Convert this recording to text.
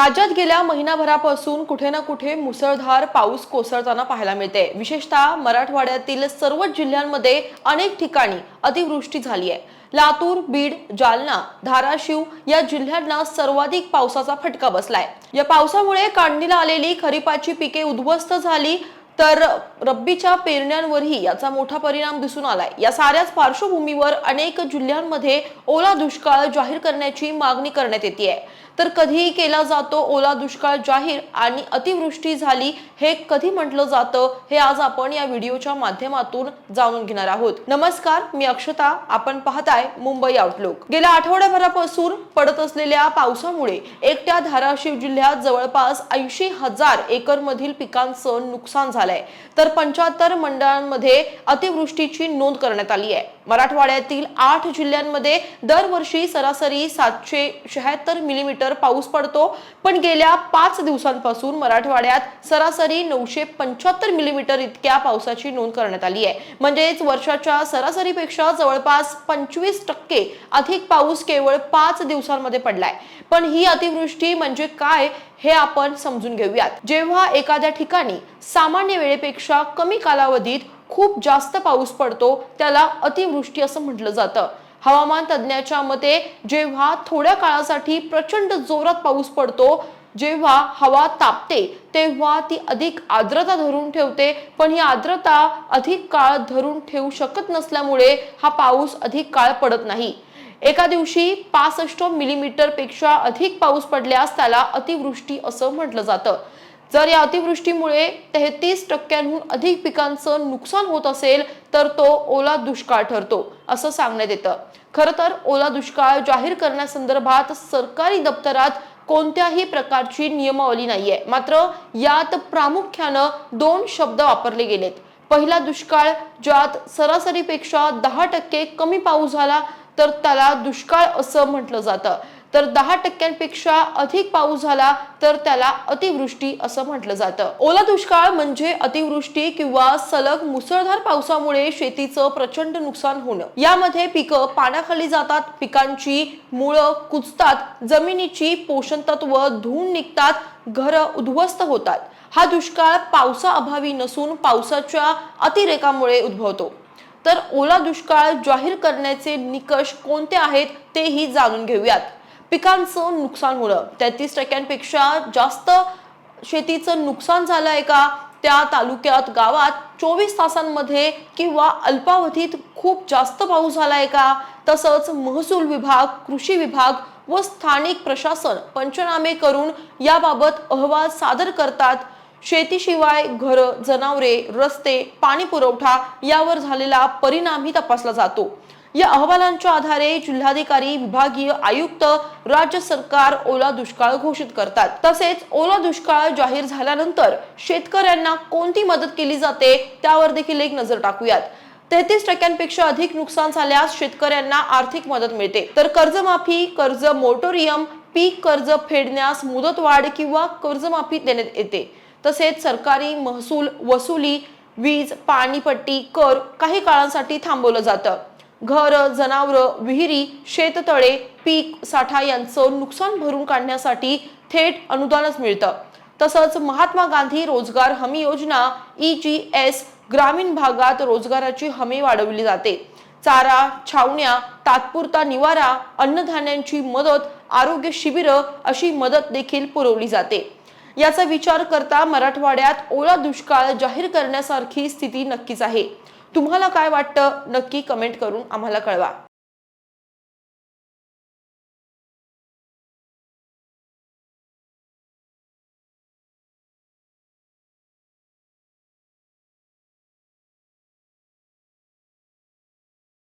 राज्यात गेल्या महिनाभरापासून कुठे ना कुठे मुसळधार पाऊस कोसळताना पाहायला मिळते. विशेषतः मराठवाड्यातील सर्वच जिल्ह्यांमध्ये अनेक ठिकाणी अतिवृष्टी झाली आहे. लातूर बीड जालना धाराशिव या जिल्ह्यांना सर्वाधिक पावसाचा फटका बसलाय. या पावसामुळे काढणीला आलेली खरीपाची पिके उद्ध्वस्त झाली तर रब्बीच्या पेरण्यांवरही याचा मोठा परिणाम दिसून आलाय. या साऱ्याच पार्श्वभूमीवर अनेक जिल्ह्यांमध्ये ओला दुष्काळ जाहीर करण्याची मागणी करण्यात येते तर कधीही केला जातो ओला दुष्काळ जाहीर आणि अतिवृष्टी झाली हे कधी म्हटलं जातं हे आज आपण या व्हिडिओच्या माध्यमातून जाणून घेणार आहोत. नमस्कार मी अक्षता. आपण पाहताय मुंबई आउटलुक गेल्या आठवड्याभरापासून पडत असलेल्या पावसामुळे एकट्या धाराशिव जिल्ह्यात जवळपास ऐंशी हजार एकर मधील पिकांचं नुकसान झालंय. तर पंच्याहत्तर मंडळांमध्ये अतिवृष्टीची नोंद करण्यात आली आहे. मराठवाड्यातील आठ जिल्ह्यांमध्ये दरवर्षी सरासरी सातशे शहात्तर मिलीमीटर पाऊस पडतो. पण गेल्या पाच दिवसांपासून मराठवाड्यात सरासरी नऊशे पंच्याहत्तर मिलीमीटर इतक्या पावसाची नोंद करण्यात आली आहे. म्हणजेच वर्षाच्या सरासरीपेक्षा जवळपास पंचवीस टक्के अधिक पाऊस केवळ पाच दिवसांमध्ये पडलाय. पण ही अतिवृष्टी म्हणजे काय हे आपण समजून घेऊयात. जेव्हा एखाद्या ठिकाणी सामान्य वेळेपेक्षा कमी कालावधीत खूप जास्त पाऊस पडतो त्याला अतिवृष्टी असं म्हटलं जातं. हवामान तज्ज्ञाच्या मते जेव्हा थोड्या काळासाठी प्रचंड जोरात पाऊस पडतो जेव्हा हवा तापते तेव्हा ती अधिक आर्द्रता धरून ठेवते. पण ही आर्द्रता अधिक काळ धरून ठेवू शकत नसल्यामुळे हा पाऊस अधिक काळ पडत नाही. एका दिवशी पासष्ट मिलीमीटरपेक्षा अधिक पाऊस पडल्यास त्याला अतिवृष्टी असं म्हटलं जातं. जर या अतिवृष्टीमुळे तेहतीस टक्क्यांहून अधिक पिकांचं नुकसान होत असेल तर तो ओला दुष्काळ ठरतो असं सांगण्यात येतं. खरं तर ओला दुष्काळ जाहीर करण्यासंदर्भात सरकारी दप्तरात कोणत्याही प्रकारची नियमावली नाहीये. मात्र यात प्रामुख्यानं दोन शब्द वापरले गेलेत. पहिला दुष्काळ ज्यात सरासरीपेक्षा दहा टक्के कमी पाऊस झाला तर त्याला दुष्काळ असं म्हटलं जातं. तर दहा टक्क्यांपेक्षा अधिक पाऊस झाला तर त्याला अतिवृष्टी असं म्हटलं जातं. ओला दुष्काळ म्हणजे अतिवृष्टी किंवा सलग मुसळधार पावसामुळे शेतीचं प्रचंड नुकसान होणं. यामध्ये पिकं पाण्याखाली जातात पिकांची मुळं कुजतात जमिनीची पोषण तत्व धुवून निघतात घरं उद्ध्वस्त होतात. हा दुष्काळ पावसाअभावी नसून पावसाच्या अतिरेकामुळे उद्भवतो. तर ओला दुष्काळ जाहीर करण्याचे निकष कोणते आहेत तेही जाणून घेऊयात. पिकांचं नुकसान होणं. तेहतीस टक्क्यांपेक्षा जास्त शेतीचं नुकसान झालं आहे का? त्या तालुक्यात गावात चोवीस तासांमध्ये किंवा अल्पावधीत खूप जास्त पाऊस झालाय का? तसंच महसूल विभाग कृषी विभाग व स्थानिक प्रशासन पंचनामे करून याबाबत अहवाल सादर करतात. शेतीशिवाय घरं जनावरे रस्ते पाणी पुरवठा यावर झालेला परिणामही तपासला जातो. या अहवालांच्या आधारे जिल्हाधिकारी विभागीय आयुक्त राज्य सरकार ओला दुष्काळ घोषित करतात. तसेच ओला दुष्काळ जाहीर झाल्यानंतर शेतकऱ्यांना कोणती मदत केली जाते त्यावर देखील एक नजर टाकूयात. तेहतीस टक्क्यांपेक्षा अधिक नुकसान झाल्यास शेतकऱ्यांना आर्थिक मदत मिळते. तर कर्जमाफी कर्ज मोटोरियम पीक कर्ज फेडण्यास मुदतवाढ किंवा कर्जमाफी देण्यात येते. तसेच सरकारी महसूल वसुली वीज पाणीपट्टी कर काही काळांसाठी थांबवलं जातं. घर जनावरं विहिरी शेततळे पीक साठा यांचं नुकसान भरून काढण्यासाठी थेट अनुदानच मिळतं. तसंच महात्मा गांधी रोजगार हमी योजना ई जी एस ग्रामीण भागात रोजगाराची हमी वाढवली जाते. चारा छावण्या तात्पुरता निवारा अन्नधान्यांची मदत आरोग्य शिबिरं अशी मदत देखील पुरवली जाते. याचा विचार करता मराठवाड्यात ओला दुष्काळ जाहीर करण्यासारखी स्थिती नक्कीच आहे. तुम्हाला काय वाटतं नक्की कमेंट करून आम्हाला कळवा.